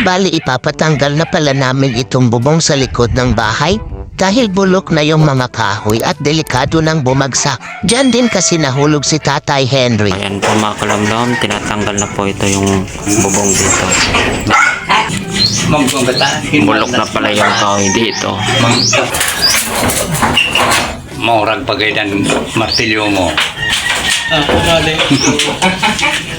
Bali ipapatanggal na pala namin itong bubong sa likod ng bahay dahil bulok na yung mga kahoy at delikado nang bumagsak. Diyan din kasi nahulog si Tatay Henry. Ayan po mga kalamlam, tinatanggal na po ito yung bubong dito. Bulok na pala yung kahoy dito. Maurag pagay ng martilyo mo. Ayan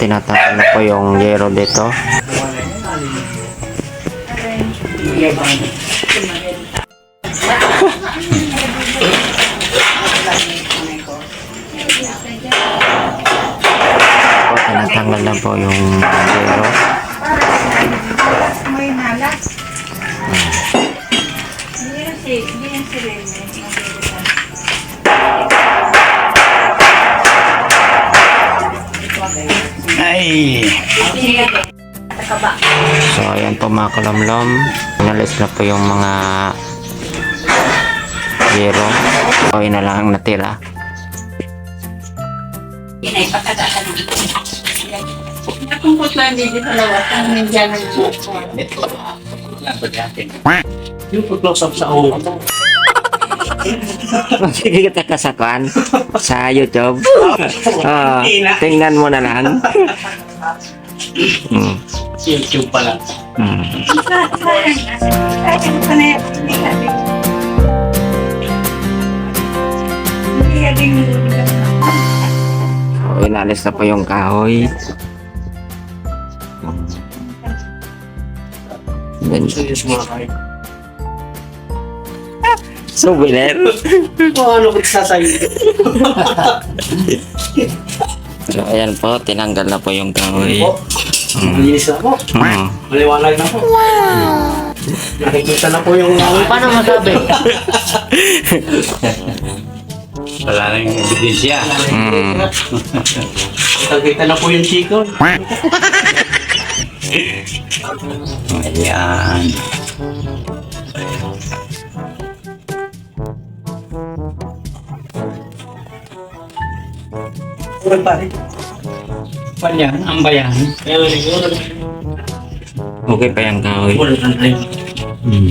tinatanggal na po yung yero dito. tinatanggal na po yung yero. Ay! So, ayan po mga kalamlam. Inalis na po yung mga yero. O, yun na lang ang natira. Nakumpot lang din dito lawas. Ang nandiyan ng buko. Yung close up sa ulo. Sige kita kasakuan sa YouTube. Ah, tingnan mo na lang. Hmm. YouTube pala. Ka din. So, inalis na po yung kahoy. Kayo. souvenir. Kung ano kung sasayo. So, ayan po, tinanggal na po yung kahoy. Linis na po. Hmm. Maliwanag na po. Nakikita na po yung... Paano masabi? Wala na yung ebidensya. Hmm. Nakikita na po yung chiko. Ayan. Ulan pa rin. Panyan, ang bayan. Okay pa yung kahoy. Ulan rin. Hmm.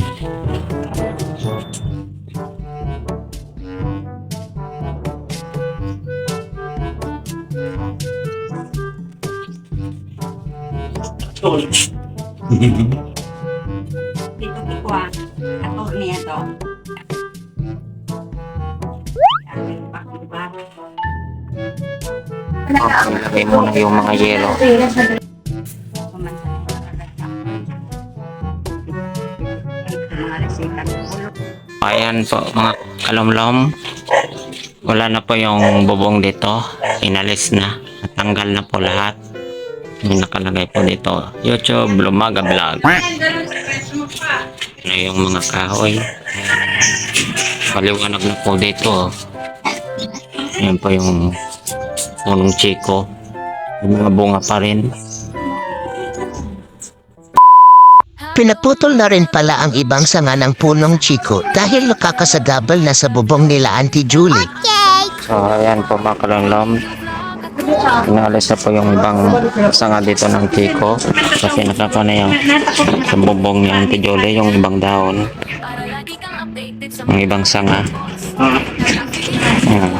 Dito Okay, lagay muna yung mga yelo. Ayan po mga kalamlam. Wala na po yung bubong dito. Inalis na. Natanggal na po lahat. Yung nakalagay po dito. YouTube, Lumaga Vlog. Ano yung mga kahoy. Paliwanag na po dito. Ayan po yung punong chiko. Yung mga bunga pa rin. Pinaputol na rin pala ang ibang sanga ng punong chiko dahil nakakasagabal na sa bubong nila Auntie Julie. So, ayan po mga kalamlam. Inalis na po yung ibang sanga dito ng Kiko. Kasi nakaka na yung sa bubong ni Auntie Jolie, yung ibang dahon. Yung ibang sanga. Ayan.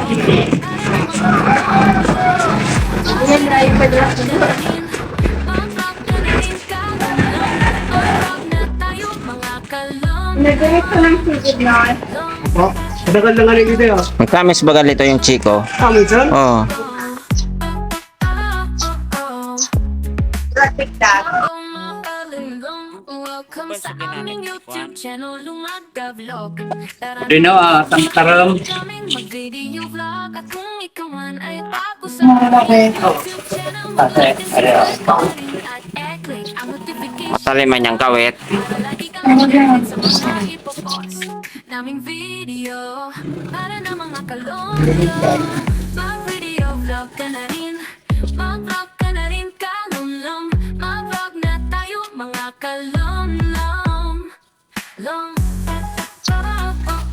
Nagalit ko ng sigid na. Kadagal na nga rin dito yun. Magkamis ba ganito yung Chico? Kami sir? Oo. Traffic dot. Welcome sa aming YouTube channel, Lumaga Vlog. Tara na, ah, tangtaram. namin mag-video vlog At kung ikaw man ay bago sa aming YouTube channel Mag-like and subscribe at e-click ang notification Matali man yung kawit. Sa mga ipopost Naming video. Para na mga kalungkot Mag-video vlog ka na rin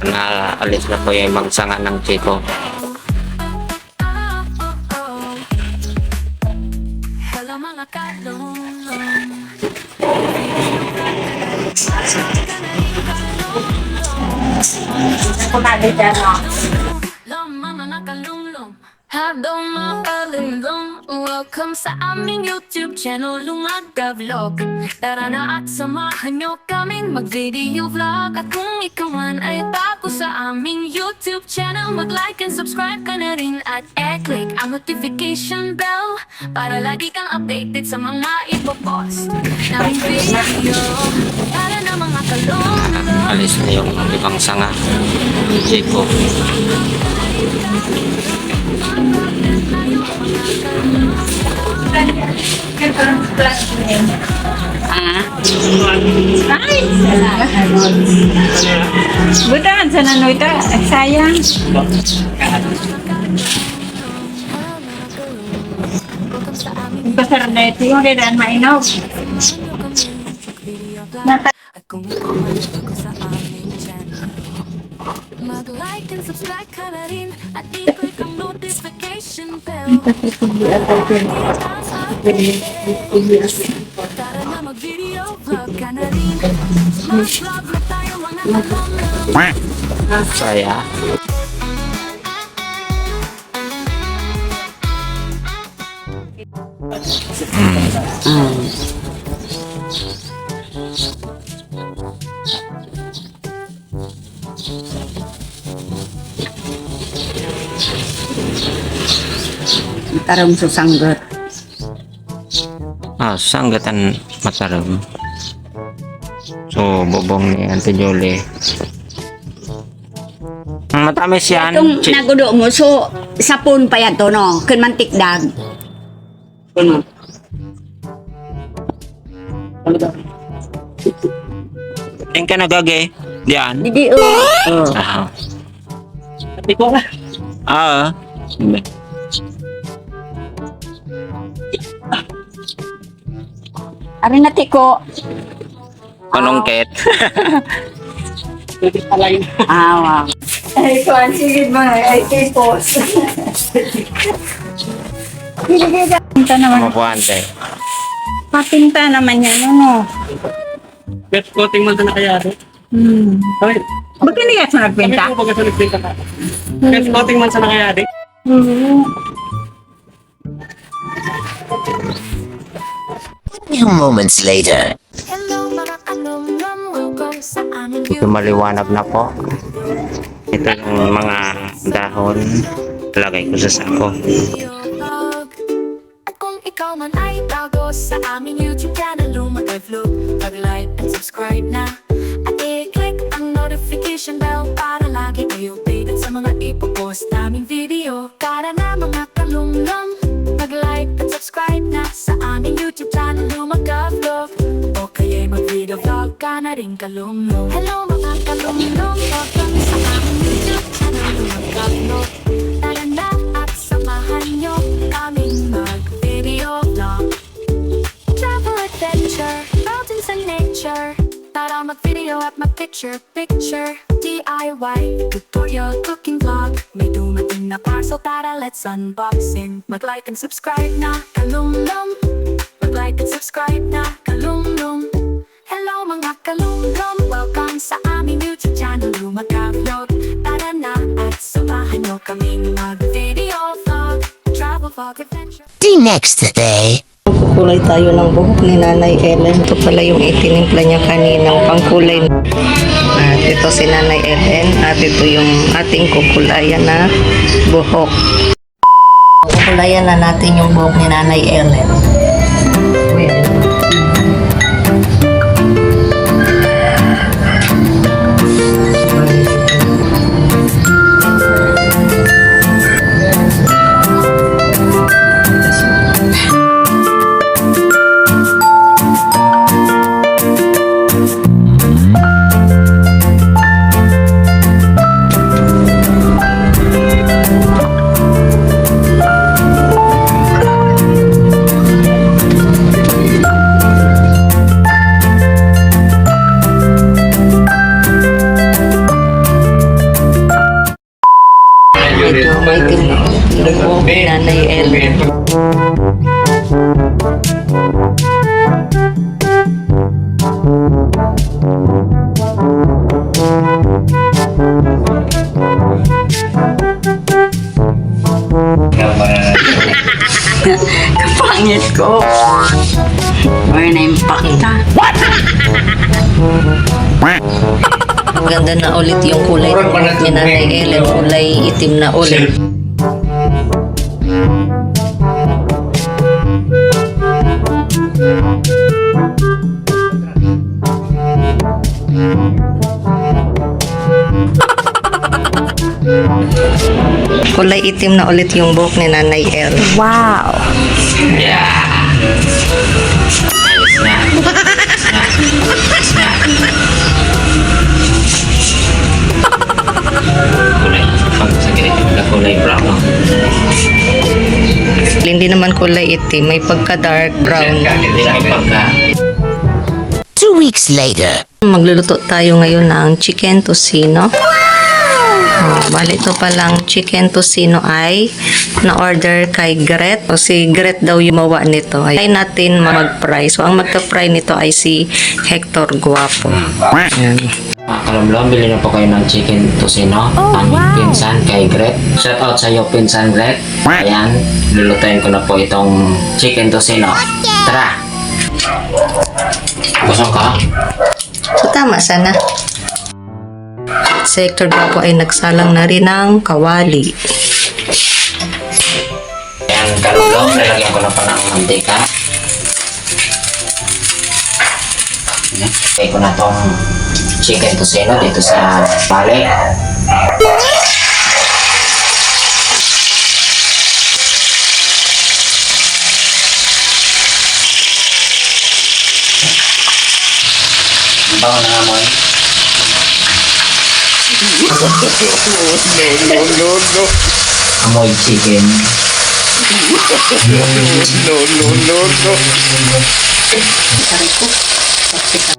Naalis na po yung ibang sanga ng kalumlum Kumali dyan, no? Sa aming YouTube channel Lumaga Vlog Tara na at samahan nyo kaming mag-video vlog. At kung ikaw man ay bago sa aming YouTube channel Mag-like and subscribe ka na rin. At e-click ang notification bell Para lagi kang updated sa mga ipopost Naming video. Tara na mga kalumlum Alis na yung ibang sanga. Ng Chico. Ah. Ay, salamat. Budan, sa nanoy ta. Ay, sayang. Pasar na ito yung redaan mainog. Nata- At kung ikaw ay bago sa aming channel Mag-like and subscribe ka na rin At i-click ang notification bell Tara na mag-video vlog ka na rin Mag-vlog na tayo sanggatan mataram. So, bobong ni Auntie Jolie. Matamis yan. Itong Chi- nagudo mo, so sapon pa yan to, no? Kun man tikdag. Yung ka nagage. Diyan. Didi, oh. Ah. Sabi ko. Ah. Ari na tiko. Panungket. Pwede pala yun. Ah. Ay, kuhan, sige ba? Ay, tipos. Pinta naman. Mapuante. Papinta naman yan, ano? Best coating mo na kaya rin. Hmm. Ba't hindi ka sa Kami nagbenta? po baga sa nagbenta ka. Best coating man sa nakayari. Hmm. Few moments later. Hello mga kalumlum Welcome sa aming Ito maliwanag na po. Ito yung mga dahon. Lagay ko sa sako. video vlog At kung ikaw man ay bago sa aming YouTube channel Lumagay vlog Mag-like and subscribe na At i-click ang notification bell Para lagi kayo updated sa mga ipopost naming video Para na mga kalumlum Mag-like and subscribe na ka na rin kalumlum Hello mga kalumlum Welcome sa aming YouTube channel Lumagay vlog Tara na at samahan nyo kaming mag-video vlog. Travel adventure, mountains and nature. Tara mag-video at mag-picture, picture. DIY, tutorial, cooking vlog. May dumating na parcel, tara let's unboxing. Mag-like and subscribe na, kalumlum Mag-like and subscribe na, kalumlum The next day. Kulay tayo ng buhok ni Nanay Ellen. Ito pala yung itinimpla niya kaninang pangkulay. At ito si Nanay Ellen. At ito yung ating kukulayan na buhok. Kukulayan na natin yung buhok ni Nanay Ellen. Pangit ko. Or na-impacta. Ganda na ulit yung kulay ng ni Nanay Ellen. Kulay itim na ulit. Kulay itim na ulit yung buhok ni Nanay Ellen. Wow. Kulay. Pag sa ganito, kulay brown. Hindi naman kulay itim, may pagka dark brown. Na ipagka. Two weeks later. Magluluto tayo ngayon ng chicken tocino. Oh, bali ito palang chicken tocino ay na-order kay Gret. O si Gret daw yung mawa nito. Ay natin mag-fry. So ang magka-fry nito ay si Hector Guapo. Ayan. Mga kalamlam, bili na po kayo ng chicken tocino. Aming pinsan kay Gret. Shout out sa iyo, pinsan Gret. Ayan, lulutuin ko na po itong chicken tocino. Tara! Gusto ka? So tama sana. Si Hector Guapo ay nagsalang na rin ng kawali. Ayan, kalamlam, lalagyan ko na pa ng mantika. Lagay ko na tong chicken tocino dito sa bale. Ang bango na nga mo eh. Amoy chicken.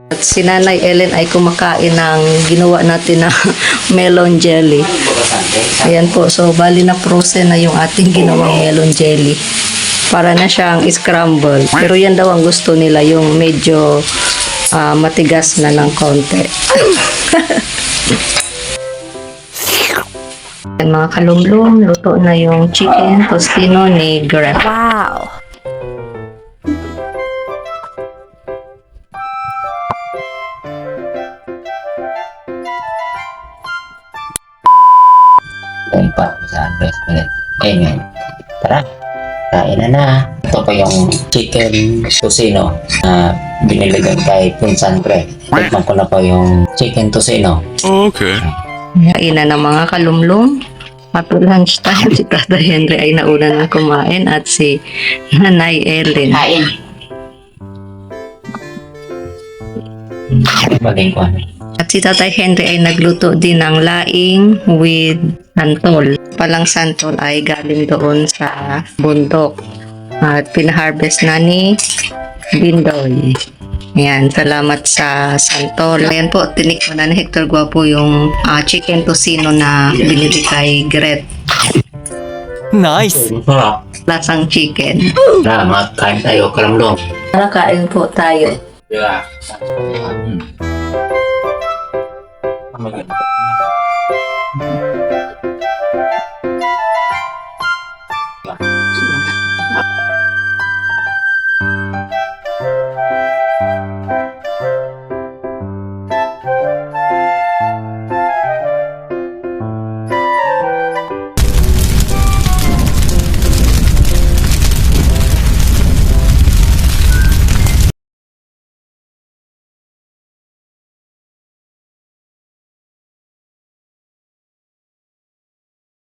At si Nanay Ellen ay kumakain ng ginawa natin na melon jelly. Ayan po, so bali na frozen na yung ating ginawang melon jelly. Para na siyang scramble. Pero yan daw ang gusto nila, yung medyo ah, matigas na ng konti. Yan mga kalumlum, luto na yung chicken tostino ni Greg. Wow. Dahil pa sa breast milk. Ayan. Tara. Kain na na. Ito pa yung chicken tocino na biniligan kay Pinsan Greg. Tikman ko na po yung chicken tocino. Kain na ng mga kalumlum. At lunch time, si Tata Henry ay nauna na kumain at si Nanay Ellen. Kain. Ano. At si Tatay Henry ay nagluto din ng laing with santol. Palang santol ay galing doon sa bundok. At pinaharvest na ni Bindoy. Ayan, salamat sa santol. Ayan po, tinikman na ni Hector Guapo yung ah, chicken tocino na binili kay Gret. Nice! Sarap. Lasang chicken. Salamat. Kain tayo. Kalamdong. Nakakain po tayo. Yeah. Hmm. Oh my God.